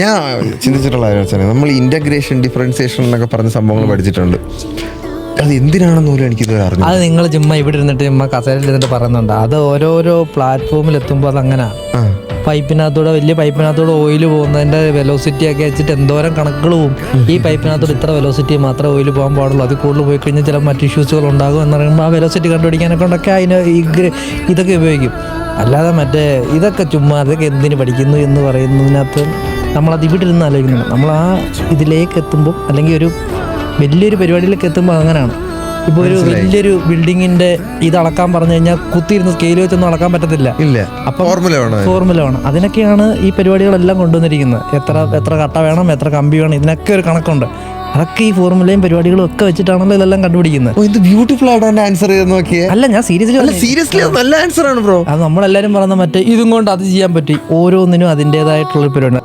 ഞാൻ ചിന്തിച്ചിട്ടുള്ള കാര്യം വെച്ചാൽ നമ്മൾ ഇന്റഗ്രേഷൻ ഡിഫറൻസിയേഷൻ എന്നൊക്കെ പറഞ്ഞ സംഭവങ്ങൾ പഠിച്ചിട്ടുണ്ട്. അത് എന്തിനാണെന്ന് പോലും എനിക്ക് ഇതുവരെ അറിഞ്ഞു അത് നിങ്ങൾ ചുമ്മാ ഇവിടെ ഇരുന്നിട്ട് ചുമ്മാ കസേരയിൽ ഇരുന്നിട്ട് പറയുന്നുണ്ട്. അത് ഓരോരോ പ്ലാറ്റ്ഫോമിൽ എത്തുമ്പോൾ അത് അങ്ങനെ പൈപ്പിനകത്തൂടെ വലിയ പൈപ്പിനകത്തൂടെ ഓയിൽ പോകുന്നതിന്റെ വെലോസിറ്റി ഒക്കെ വെച്ചിട്ട് എന്തോരം കണക്കുകളും ഈ പൈപ്പിനകത്തൂടെ ഇത്ര വെലോസിറ്റി മാത്രമേ ഓയിൽ പോകാൻ പാടുള്ളൂ. അത് കൂടുതൽ പോയി കഴിഞ്ഞാൽ ചില മറ്റ് ഇഷ്യൂസുകൾ ഉണ്ടാകും എന്ന് പറയുമ്പോൾ ആ വെലോസിറ്റി കണ്ടുപിടിക്കാനൊക്കെ ഉണ്ടൊക്കെ അതിന് ഇതൊക്കെ ഉപയോഗിക്കും. അല്ലാതെ മറ്റേ ഇതൊക്കെ ചുമ്മാ അതൊക്കെ എന്തിനു പഠിക്കുന്നു എന്ന് പറയുന്നതിനകത്ത് നമ്മളത് ഇവിടെ ഇരുന്ന് ആലോചിക്കുന്നത് നമ്മൾ ആ ഇതിലേക്ക് എത്തുമ്പോൾ അല്ലെങ്കിൽ ഒരു വലിയൊരു പരിപാടിയിലേക്ക് എത്തുമ്പോൾ അങ്ങനെയാണ്. ഇപ്പോൾ ഒരു വലിയൊരു ബിൽഡിങ്ങിന്റെ ഇത് അളക്കാൻ പറഞ്ഞു കഴിഞ്ഞാൽ കുത്തിയിരുന്ന് സ്കെയിൽ വെച്ചൊന്നും അളക്കാൻ പറ്റത്തില്ല. ഇല്ല. അപ്പോൾ ഫോർമുല വേണം ഫോർമുല വേണം. അതിനൊക്കെയാണ് ഈ പരിപാടികളെല്ലാം കൊണ്ടുവന്നിരിക്കുന്നത്. എത്ര എത്ര കട്ട വേണം എത്ര കമ്പി വേണം ഇതിനൊക്കെ ഒരു കണക്കുണ്ട്. അതൊക്കെ ഈ ഫോർമുലയും പരിപാടികളും ഒക്കെ വെച്ചിട്ടാണല്ലോ ഇതെല്ലാം കണ്ടുപിടിക്കുന്നത്. ഇത് ബ്യൂട്ടിഫുൾ ആയിട്ട് ആൻസർ നോക്കിയേ. അല്ല ഞാൻ സീരിയസ്ലി അല്ല സീരിയസ്ലി നല്ല ആൻസർ ആണ് ബ്രോ അത് നമ്മളെല്ലാരും പറയുന്ന മറ്റേ ഇതും കൊണ്ട് അത് ചെയ്യാൻ പറ്റി. ഓരോന്നിനും അതിന്റെതായിട്ടുള്ള പരിപാടി.